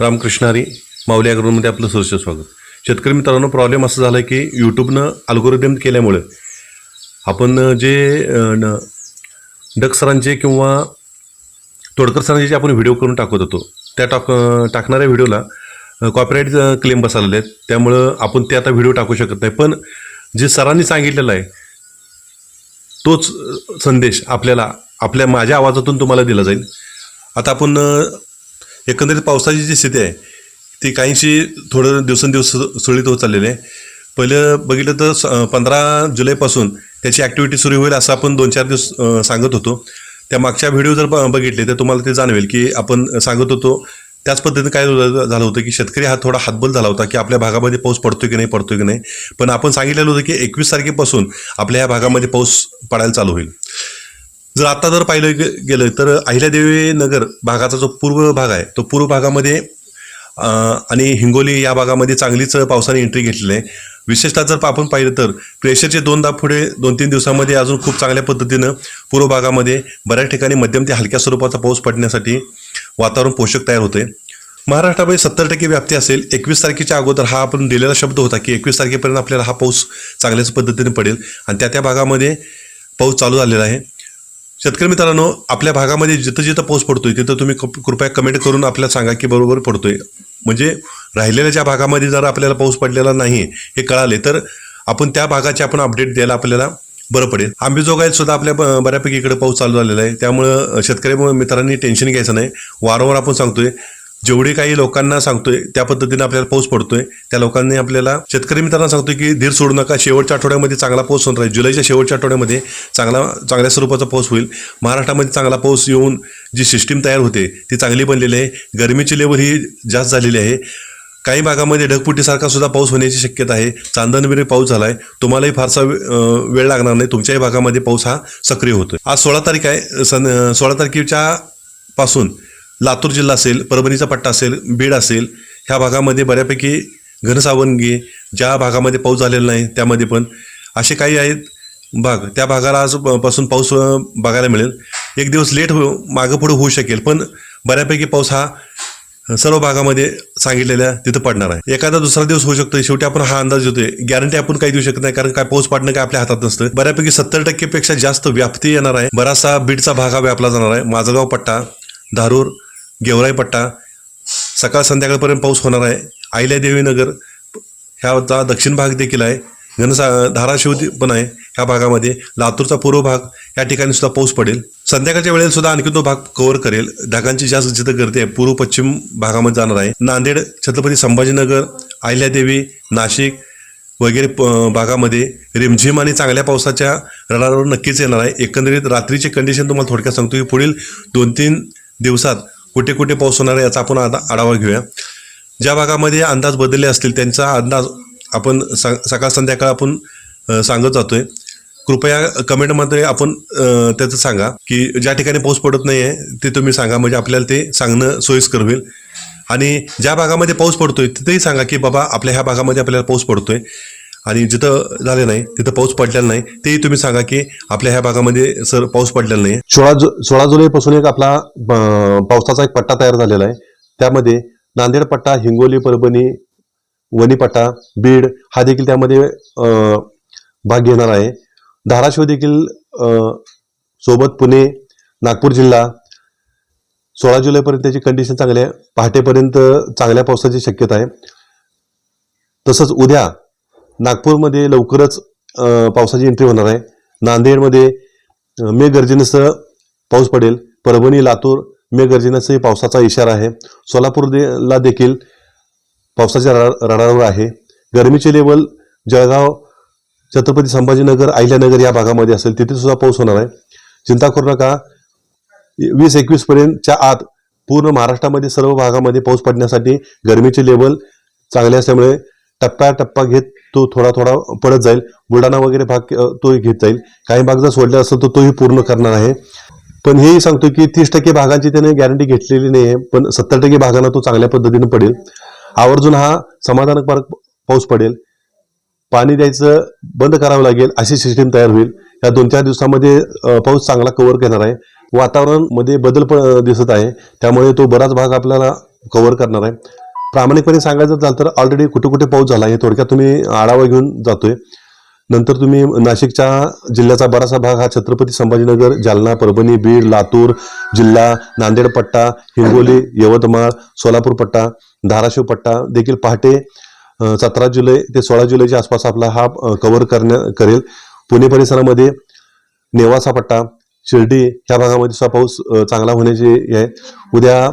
रामकृष्ण हरी माऊली अग्रमध्ये आपलं सहर्ष स्वागत. शेतकरी मित्रांनो प्रॉब्लेम असं झाला की यूट्यूबनं अल्गोरिदम केल्यामुळं आपण जे न- डक सरांचे किंवा तोडकर सरांचे जे आपण व्हिडिओ करून टाकत होतो त्या टाक टाकणाऱ्या व्हिडिओला कॉपीराईट क्लेम बसालेले आहेत. त्यामुळं आपण ते आता व्हिडिओ टाकू शकत नाही. पण जे सरांनी सांगितलेलं आहे तोच संदेश आपल्याला आपल्या माझ्या आवाजातून तुम्हाला दिला जाईल. आता आपण एकंदरीत पावसाची जी स्थिती आहे ती काहीशी थोडं दिवसेंदिवस सुरळीत होत चाललेली आहे. पहिलं बघितलं तर स- पंधरा जुलैपासून त्याची ॲक्टिव्हिटी सुरू होईल असं आपण दोन चार दिवस सांगत होतो. त्या मागच्या व्हिडिओ जर ब- बघितले तर तुम्हाला ते जाणवेल की आपण सांगत होतो त्याच पद्धतीने काय झालं होतं की शेतकरी हा थोडा हातबल झाला होता की आपल्या भागामध्ये पाऊस पडतोय की नाही पडतोय की नाही. पण आपण सांगितलेलं होतं की एकवीस तारखेपासून आपल्या या भागामध्ये पाऊस पडायला चालू होईल. जर आता जर पाहिलं गे- गेलं तर अहिल्यादेवी नगर भागाचा जो पूर्व भाग आहे तो पूर्व भागामध्ये आणि हिंगोली या भागामध्ये चांगलीच पावसाने एंट्री घेतलेली आहे. विशेषतः जर आपण पाहिलं तर प्रेशरचे दोनदा पुढे दोन तीन दिवसामध्ये अजून खूप चांगल्या पद्धतीनं पूर्व भागामध्ये बऱ्याच ठिकाणी मध्यम ते हलक्या स्वरूपाचा पाऊस पडण्यासाठी वातावरण पोषक तयार होते महाराष्ट्रामध्ये सत्तर टक्के व्याप्ती असेल एकवीस तारखेच्या अगोदर हा आपण दिलेला शब्द होता की एकवीस तारखेपर्यंत आपल्याला हा पाऊस चांगल्याच पद्धतीने पडेल. आणि त्या त्या भागामध्ये पाऊस चालू झालेला आहे. शेतकरी मित्रांनो आपल्या भागामध्ये जिथं जिथं पाऊस पडतोय तिथं तुम्ही कृपया कमेंट करून आपल्याला सांगा की बरोबर पडतोय. म्हणजे राहिलेल्या ज्या भागामध्ये जर आपल्याला पाऊस पडलेला नाही हे कळाले तर आपण त्या भागाचे आपण अपडेट द्यायला आपल्याला बरं पडेल. आंबेजोगाईत सुद्धा आपल्या बऱ्यापैकी इकडे पाऊस चालू झालेला आहे. त्यामुळं शेतकरी मित्रांनी टेन्शन घ्यायचं नाही. वारंवार आपण सांगतोय जेवढे काही लोकांना सांगतोय त्या पद्धतीने आपल्याला पाऊस पडतोय. त्या लोकांनी आपल्याला शेतकरी मित्रांना सांगतोय की धीर सोडू नका. शेवटच्या आठवड्यामध्ये चांगला पाऊस होणार आहे. जुलैच्या शेवटच्या आठवड्यामध्ये चांगला चांगल्या स्वरूपाचा पाऊस होईल. महाराष्ट्रामध्ये चांगला पाऊस येऊन जी सिस्टीम तयार होते ती चांगली बनलेली आहे. गरमीची लेवल ही जास्त झालेली आहे. काही भागामध्ये ढगफुटीसारखा सुद्धा पाऊस होण्याची शक्यता आहे. चांदणविरे पाऊस झाला आहे तुम्हालाही फारसा वेळ लागणार नाही. तुमच्याही भागामध्ये पाऊस हा सक्रिय होतोय. आज सोळा तारीख आहे. सन सोळा तारखेच्या पासून लातूर जिल्हा असेल परभणीचा पट्टा असेल बीड असेल ह्या भागामध्ये बऱ्यापैकी घनसावंगी ज्या भागामध्ये पाऊस झालेला नाही त्यामध्ये पण असे काही आहेत भाग त्या भागाला आज पासून पाऊस बघायला मिळेल. एक दिवस लेट हो मागं पुढं होऊ शकेल पण बऱ्यापैकी पाऊस हा सर्व भागामध्ये सांगितलेल्या तिथं पडणार आहे. एखादा दुसरा दिवस होऊ शकतो शेवटी आपण हा अंदाज देतोय गॅरंटी आपण काही देऊ शकत नाही कारण काय पाऊस पडणं काय आपल्या हातात नसतं. बऱ्यापैकी सत्तर टक्केपेक्षा जास्त व्याप्ती येणार आहे. बराचसा बीडचा भाग हा व्यापला जाणार आहे. माझगाव पट्टा धारूर गेवराई पट्टा सकाळ संध्याकाळपर्यंत पाऊस होणार आहे. अहिल्यादेवी नगर ह्याचा दक्षिण भाग देखील आहे. घनसा धाराशिव पण आहे ह्या भागामध्ये. लातूरचा पूर्व भाग या ठिकाणी सुद्धा पाऊस पडेल. संध्याकाळच्या वेळेला सुद्धा आणखी तो भाग कव्हर करेल. ढगांची जास्त जिथं गर्दी आहे पूर्व पश्चिम भागामध्ये जाणार आहे. नांदेड छत्रपती संभाजीनगर अहिल्यादेवी नाशिक वगैरे प- भागामध्ये रिमझिम आणि चांगल्या पावसाच्या रडारवर नक्कीच येणार आहे. एकंदरीत रात्रीची कंडिशन तुम्हाला थोडक्यात सांगतो की पुढील दोन तीन दिवसात कुठे कुठे पाऊस होणार आहे याचा आपण आता आढावा घेऊया. ज्या भागामध्ये अंदाज बदलले असतील त्यांचा अंदाज आपण सा सकाळ संध्याकाळ आपण सांगत जातो आहे कृपया कमेंटमध्ये आपण त्याचं सांगा की ज्या ठिकाणी पाऊस पडत नाही आहे ते तुम्ही सांगा. म्हणजे आपल्याला ते सांगणं सोयीस्कर होईल. आणि ज्या भागामध्ये पाऊस पडतोय तिथेही सांगा की बाबा आपल्या ह्या भागामध्ये आपल्याला पाऊस पडतोय. आणि जिथं झाले नाही तिथं पाऊस पडलेला नाही तेही तुम्ही सांगा की आपल्या ह्या भागामध्ये सर पाऊस पडलेला नाही. सोळा जु सोळा जुलैपासून एक आपला पावसाचा एक पट्टा तयार झालेला आहे. त्यामध्ये नांदेड पट्टा हिंगोली परभणी वणीपट्टा बीड हा देखील त्यामध्ये भाग घेणार आहे. धाराशिव देखील सोबत पुणे नागपूर जिल्हा सोळा जुलैपर्यंत त्याची कंडिशन चांगली आहे. पहाटेपर्यंत चांगल्या पावसाची शक्यता आहे. तसंच उद्या नागपूरमध्ये लवकरच पावसाची एंट्री होणार आहे. नांदेडमध्ये मेघगर्जनेसह पाऊस पडेल. परभणी लातूर मेघगर्जनेसह पावसाचा इशारा आहे. सोलापूरला देखील पावसाच्या रडारवर आहे. गरमीचे लेवल जळगाव छत्रपती संभाजीनगर अहिल्यानगर या भागामध्ये असेल तिथे सुद्धा पाऊस होणार आहे. चिंता करू नका. वीस एकवीस पर्यंतच्या आत पूर्ण महाराष्ट्रामध्ये सर्व भागामध्ये पाऊस पडण्यासाठी गरमीचे लेवल चांगले असल्यामुळे टप्प्या टप्पा घेत तो थोडा थोडा पडत जाईल. बुलढाणा वगैरे भाग तो तोही घेत जाईल. काही भाग जर सोडला असेल तर तोही पूर्ण करणार आहे. पण हेही सांगतो की तीस टक्के भागांची त्याने गॅरंटी घेतलेली नाही आहे पण सत्तर टक्के भागांना तो चांगल्या पद्धतीने पडेल. आवर्जून हा समाधानकारक पाऊस पडेल. पाणी द्यायचं बंद करावं लागेल अशी सिस्टीम तयार होईल. या दोन चार दिवसामध्ये पाऊस चांगला कव्हर करणार आहे. वातावरणमध्ये बदल पण दिसत आहे. त्यामुळे तो बराच भाग आपल्याला कव्हर करणार आहे. प्रामाणिकपणे सांगायचं झालं तर ऑलरेडी कुठे कुठे पाऊस झाला हे थोडक्यात तुम्ही आढावा घेऊन जातोय. नंतर तुम्ही नाशिकच्या जिल्ह्याचा बराचसा भाग हा छत्रपती संभाजीनगर जालना परभणी बीड लातूर जिल्हा नांदेड पट्टा हिंगोली यवतमाळ सोलापूर पट्टा धाराशिव पट्टा देखील पहाटे सतरा जुलै ते सोळा जुलैच्या आसपास आपला हा कव्हर करण्या करेल. पुणे परिसरामध्ये नेवासा पट्टा शिर्डी ह्या भागामध्ये सुद्धा पाऊस चांगला होण्याची आहे. उद्या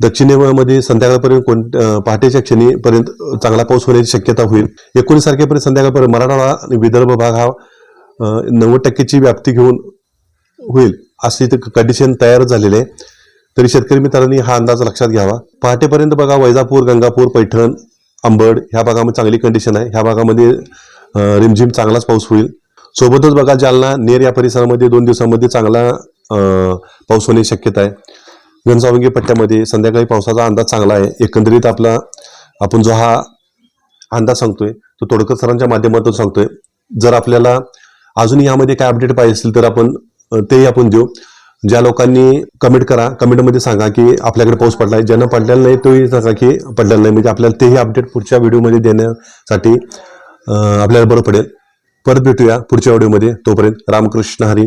दक्षिणेमध्ये संध्याकाळपर्यंत कोण पहाटेच्या पहाटेच्या क्षणीपर्यंत चांगला पाऊस होण्याची शक्यता होईल. एकोणीस तारखेपर्यंत संध्याकाळपर्यंत मराठवाडा आणि विदर्भ भाग हा नव्वद टक्केची व्याप्ती घेऊन होईल अशी कंडिशन तयार झालेली आहे. तरी शेतकरी मित्रांनी हा अंदाज लक्षात घ्यावा. पहाटेपर्यंत बघा वैजापूर गंगापूर पैठण अंबड ह्या भागामध्ये चांगली कंडिशन आहे. ह्या भागामध्ये रिमझिम चांगलाच पाऊस होईल. सोबतच बघा जालना नेर या परिसरामध्ये दोन दिवसामध्ये चांगला पाऊस होण्याची शक्यता आहे. घनसावंगी पट्ट्यामध्ये संध्याकाळी पावसाचा अंदाज चांगला आहे. एकंदरीत आपला आपण जो हा अंदाज सांगतोय तो तोडकर सरांच्या माध्यमातून सांगतोय. जर आपल्याला अजून यामध्ये काय अपडेट पाहिजे असेल तर आपण तेही आपण देऊ. ज्या लोकांनी कमेंट करा कमेंटमध्ये सांगा की आपल्याकडे पाऊस पडला आहे ज्यांना पडलेला नाही तोही सांगा की पडलेला नाही. म्हणजे आपल्याला तेही अपडेट पुढच्या व्हिडिओमध्ये देण्यासाठी आपल्याला बरं पडेल. परत भेटूया पुढच्या व्हिडिओमध्ये तोपर्यंत रामकृष्ण हरी.